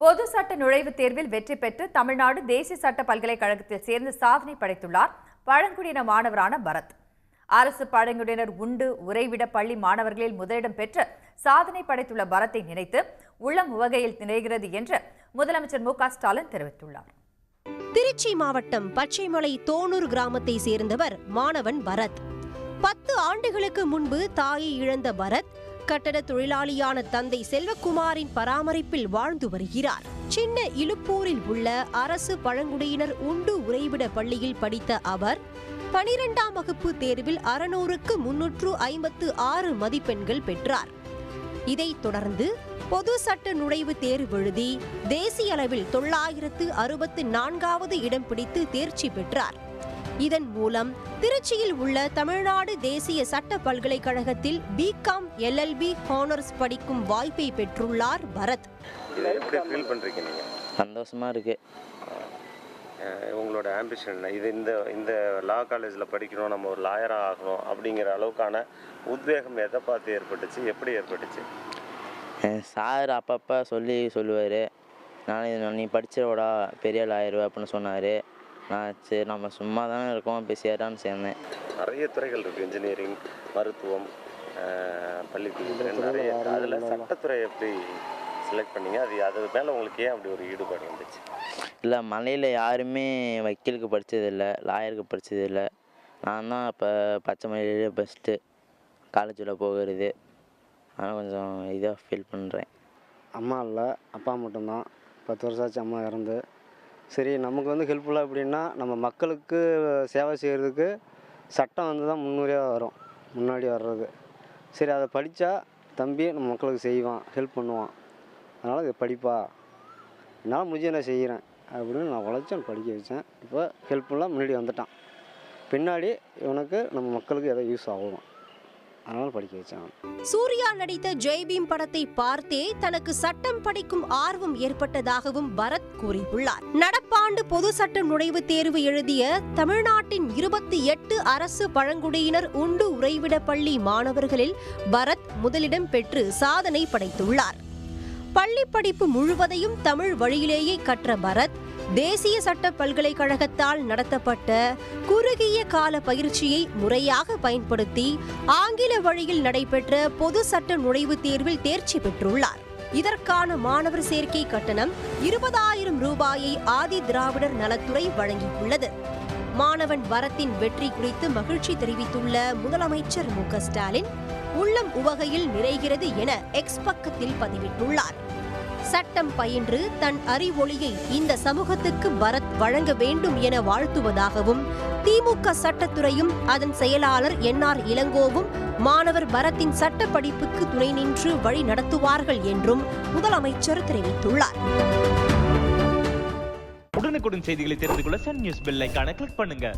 பொது சட்ட நுழைவுத் தேர்வில் வெற்றி பெற்று தமிழ்நாடு தேசிய சட்ட பல்கலைக்கழகத்தில் சேர்ந்து சாதனை படைத்துள்ளார் பழங்குடியின மாணவரான பரத். அரசு பழங்குடியினர் உண்டு உறைவிட பள்ளி மாணவர்களில் முதலிடம் பெற்று சாதனை படைத்துள்ள பரத்தை நினைத்து உள்ளம் உவகையில் நிறைகிறது என்று முதலமைச்சர் மு ஸ்டாலின் தெரிவித்துள்ளார். திருச்சி மாவட்டம் பச்சைமலை தோனூர் கிராமத்தை சேர்ந்தவர் மாணவன் பரத். பத்து ஆண்டுகளுக்கு முன்பு தாயை இழந்த பரத் கட்டட தொழிலாளியான தந்தை செல்வகுமாரின் பராமரிப்பில் வாழ்ந்து வருகிறார். சின்ன இழுப்பூரில் உள்ள அரசு பழங்குடியினர் உண்டு உறைவிட பள்ளியில் படித்த அவர் பனிரெண்டாம் வகுப்பு தேர்வில் அறுநூறுக்கு முன்னூற்று ஐம்பத்து ஆறு மதிப்பெண்கள் பெற்றார். இதைத் தொடர்ந்து பொது சட்ட நுழைவுத் தேர்வு எழுதி தேசிய அளவில் தொள்ளாயிரத்து அறுபத்து நான்காவது இடம் பிடித்து தேர்ச்சி பெற்றார். இதன் மூலம் திருச்சியில் உள்ள தமிழ்நாடு தேசிய சட்ட பல்கலைக்கழகத்தில் பிகாம் எல்எல்பி ஹானர்ஸ் படிக்கும் வாய்ப்பை பெற்றுள்ளார் பரத். சந்தோஷமாக இருக்குது உங்களோட ஆம்பிஷன் என்ன? இது இந்த இந்த லா காலேஜில் படிக்கணும் நம்ம ஒரு லாயராக ஆகணும் அப்படிங்கிற அளவுக்கான உத்வேகம் எதை பார்த்து ஏற்பட்டுச்சு? எப்படி ஏற்பட்டுச்சு? சார் அப்பப்போ சொல்லி சொல்லுவார். நான் நீ படிச்சிடக்கூடா பெரிய லாயர் அப்படின்னு சொன்னார். நான் சரி நம்ம சும்மா தானே இருக்கோம். இப்போ சேரான்னு சேர்ந்தேன். நிறைய துறைகள் இருக்குது இன்ஜினியரிங் மருத்துவம் அஹ், பள்ளிக்கல்வித்துறை நிறைய அதில் சட்டத்துறை எப்படி செலக்ட் பண்ணீங்க? அது அது மேலே உங்களுக்கு ஏன் அப்படி ஒரு ஈடுபாடு இருந்துச்சு இல்லை மலையில் யாருமே வக்கீலுக்கு படித்ததில்லை லாயருக்கு படித்ததில்லை நான் தான் இப்போ பச்சை மலையிலே பெஸ்ட்டு காலேஜில் போகிறது. அதனால் கொஞ்சம் இதாக ஃபீல் பண்ணுறேன் அம்மா இல்லை அப்பா மட்டும்தான். பத்து வருஷம் ஆச்சு அம்மா இறந்து. சரி நமக்கு வந்து ஹெல்ப்ஃபுல்லாக எப்படின்னா நம்ம மக்களுக்கு சேவை செய்கிறதுக்கு சட்டம் வந்து தான் முன்னுரியாக வரும். முன்னாடி வர்றது. சரி அதை படித்தா தம்பி நம்ம மக்களுக்கு செய்வான் ஹெல்ப் பண்ணுவான். அதனால் இதை படிப்பா. என்னால் முடிஞ்ச நான் செய்கிறேன் அப்படின்னு நான் உழைச்சேன் படிக்க வச்சேன். இப்போ ஹெல்ப்ஃபுல்லாக முன்னாடி வந்துட்டான். பின்னாடி இவனுக்கு நம்ம மக்களுக்கு எதோ யூஸ் ஆகும் அதனால படிக்க வச்சேன். சூர்யா நடித்த ஜெய்பீம் படத்தை பார்த்தே தனக்கு சட்டம் படிக்கும் ஆர்வம் ஏற்பட்டதாகவும் பரத் கூறியுள்ளார். நடப்பாண்டு பொது சட்ட நுழைவுத் தேர்வு எழுதிய தமிழ்நாட்டின் இருபத்தி எட்டு அரசு பழங்குடியினர் உண்டு உறைவிட பள்ளி மாணவர்களில் பரத் முதலிடம் பெற்று சாதனை படைத்துள்ளார். பள்ளி படிப்பு முழுவதையும் தமிழ் வழியிலேயே கற்ற பரத் தேசிய சட்ட பல்கலைக்கழகத்தால் நடத்தப்பட்ட குறுகிய கால பயிற்சியை முறையாக பயன்படுத்தி ஆங்கில வழியில் நடைபெற்ற பொது சட்ட நுழைவுத் தேர்வில் தேர்ச்சி பெற்றுள்ளார். இதற்கான மாணவர் சேர்க்கை கட்டணம் இருபதாயிரம் ரூபாயை ஆதி திராவிடர் நலத்துறை வழங்கியுள்ளது. மாணவன் வரத்தின் வெற்றி குறித்து மகிழ்ச்சி தெரிவித்துள்ள முதலமைச்சர் மு ஸ்டாலின் உள்ளம் உவகையில் நிறைகிறது என எக்ஸ் பக்கத்தில் பதிவிட்டுள்ளார். சட்டம் பயின்று தன் அறிவொளியை இந்த சமூகத்துக்கு பரத் வழங்க வேண்டும் என வாழ்த்துவதாகவும் திமுக சட்டத்துறையும் அதன் செயலாளர் என்ஆர் இளங்கோவும் மாணவர் பரத்தின் சட்ட படிப்புக்கு துணை நின்று வழி நடத்துவார்கள் என்றும் முதலமைச்சர் தெரிவித்துள்ளார். உடனுக்குடன் செய்திகளை தெரிந்து கொள்ள சன் நியூஸ் பெல் ஐகானை கிளிக் பண்ணுங்க.